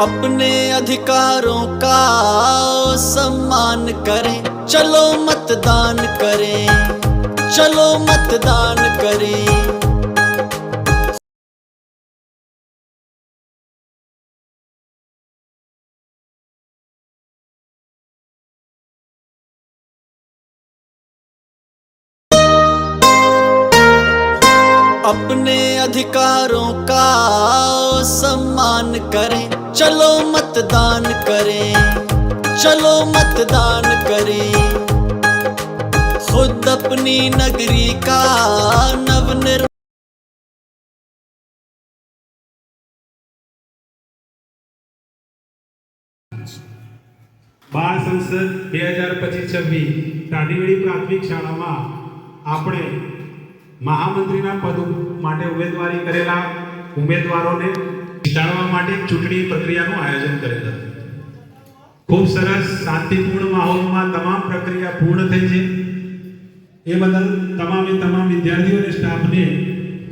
अपने अधिकारों का सम्मान करें चलो मतदान करें चलो मतदान करें अपने अधिकारों का सम्मान करें चलो मतदान करें चलो मतदान करें खुद अपनी नगरी का नवनिर्माण બાળ સંસદ બે હજાર પચીસ છવ્વીસ ટાઢીવડી પ્રાથમિક શાળામાં આપણે મહામંત્રીના પદ માટે ઉમેદવારી કરેલા ઉમેદવારોને જીતાડવા માટે ચૂંટણી પ્રક્રિયાનું આયોજન કરેલ હતું. ખૂબ સરસ, શાંતિપૂર્ણ માહોલમાં તમામ પ્રક્રિયા પૂર્ણ થઈ છે. એ બદલ તમામે તમામ વિદ્યાર્થીઓ અને સ્ટાફને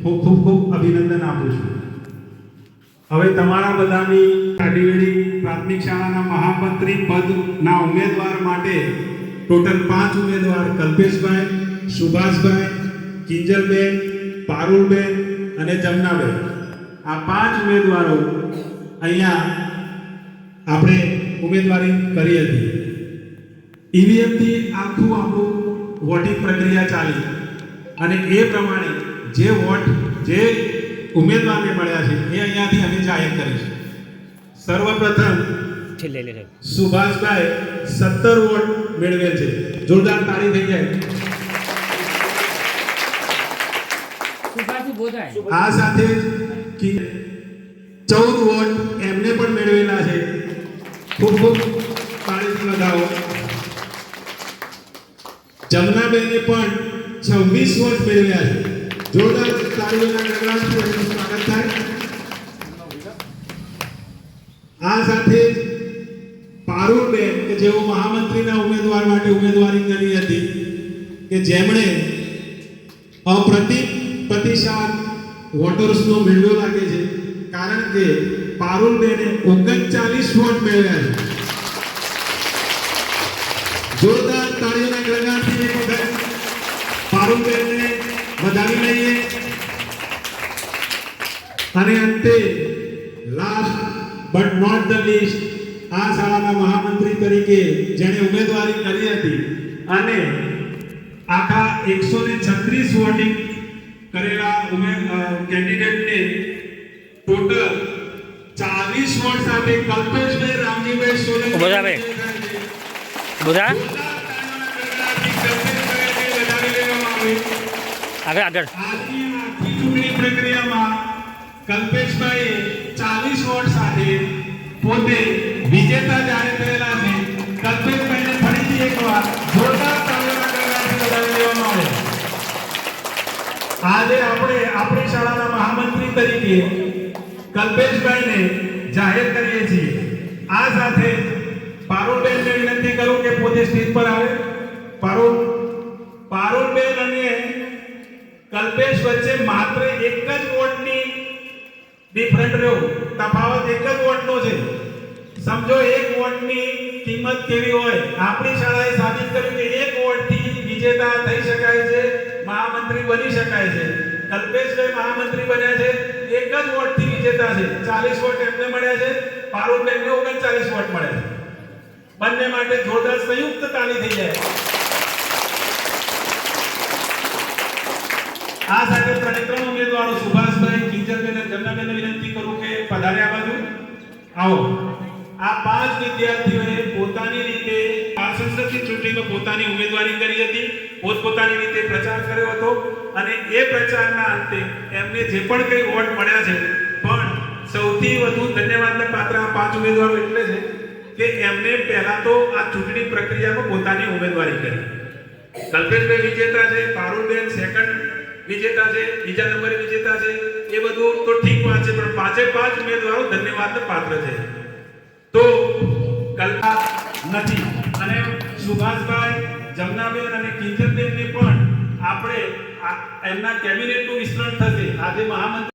હું ખૂબ ખૂબ અભિનંદન આપું છું. હવે તમારા બધાની કાઢીવેડી પ્રાથમિક શાળાના મહામંત્રી પદના ઉમેદવાર માટે ટોટલ પાંચ ઉમેદવાર કલ્પેશભાઈ, સુભાષભાઈ કિંજલબેન પારુલબેન અને જમનાબેન. આ પાંચ ઉમેદવારો અહીંયા આપણે ઉમેદવારી કરી હતી. ઈવીએમથી આખું આપણું વોટિંગ પ્રક્રિયા ચાલી. અને એ પ્રમાણે જે વોટ જે ઉમેદવારને મળ્યા છે એ અહીંયાથી અમે જાહેર કરીશું. સર્વપ્રથમ. સુભાષભાઈ સત્તર વોટ મેળવેલ છે. જોરદાર તાળી થઈ જાય. આ સાથે ચૌદ વોટ એમને પણ મેળવેલા છે. ખૂબ ખૂબ તાળીથી વધાવો જમનાબેને પણ છવ્વીસ વોટ મેળવ્યા છે. જોરદાર તાળીઓના ગગડાટથી સ્વાગત થાય. આ સાથે પારુલબેન, કે જેઓ મહામંત્રીના ઉમેદવાર માટે ઉમેદવારી કરી હતી, કે જેમણે અપ્રતિમ પ્રતિસાદ વોટર્સનો મેળવ્યો લાગે છે. કારણ કે પારુલબેને ઓગણચાલીસ વોટ મેળવ્યા છે. જોરદાર તાળીઓના ગણગાટથી એક વખત પારુલબેનને વધાવી લઈએ. અને અંતે last but not the least આ શાળાના મહામંત્રી તરીકે જેણે ઉમેદવારી કરી હતી, અને આખા એકસો ને છત્રીસ વોટિંગ કરેલા કેન્ડિડેટને ટોટલ ચાલીસ વોટ સાથે કલ્પેશભાઈ રામજીભાઈ સોલંકી ઊભો થા આગળ આગળ. આજની આખી ચૂંટણી પ્રક્રિયામાં કલ્પેશભાઈ ચાલીસ વોટ સાથે પોતે વિજેતા જાહેર થયેલા છે. કલ્પેશભાઈને ફરીથી એકવાર જોરદાર આજે આપણે આપણી શાળાના મહામંત્રી તરીકે કલ્પેશભાઈને જાહેર કરીએ છીએ. આ સાથે પારુલબેનને વિનંતી કરું કે પોતે સ્ટેજ પર આવે. પારુલ પારુલબેન અને કલ્પેશ વચ્ચે માત્ર એક જ વોટની ડિફરન્ટ રહ્યો. તફાવત એક જ વોટનો છે. સમજો એક વોટની કિંમત કેવી હોય. આપણી શાળાએ સાબિત કર્યું કે એક વોટથી વિજેતા થઈ શકાય છે. મહામંત્રી બની શકાય છે. કલ્પેશભાઈ મહામંત્રી બન્યા છે, એક જ વોટથી વિજેતા છે. ચાલીસ વોટ એમને મળ્યા છે પારુલબેનને ઓગણચાલીસ વોટ મળ્યા છે. બંને માટે જોરદાર સંયુક્ત તાલી થઈ જાય. આ સાથે ત્રણે ત્રણ ઉમેદવારો સુભાષભાઈ, કિંજલબેન અને વિનંતી કરું કે પધારે આ બાજુ. આવો. આ પાંચ વિદ્યાર્થીઓએ પોતાની રીતે સંસદની ચૂંટણીમાં પોતાની ઉમેદવારી કરી હતી, પોતપોતાની રીતે પ્રચાર કર્યો હતો અને એ પ્રચારના અંતે એમને જે પણ કંઈ વોટ મળ્યા છે, પણ સૌથી વધુ ધન્યવાદના પાત્ર આ પાંચ ઉમેદવારો એટલે છે કે એમને પહેલા તો આ ચૂંટણી પ્રક્રિયામાં પોતાની ઉમેદવારી કરી. કલ્પેશભાઈ વિજેતા છે, પારુલબેન સેકન્ડ વિજેતા છે, બીજા નંબરે વિજેતા છે, એ બધું તો ઠીક વાત છે, પણ પાંચે પાંચ ઉમેદવારો ધન્યવાદના પાત્ર છે. તો કલ્પના નથી. અને સુભાષભાઈ, જમનાબેન અને કિંજલબેનને પણ આપણે એમના એમના કેબિનેટનું વિસ્તરણ થશે. આજે મહામંત્રી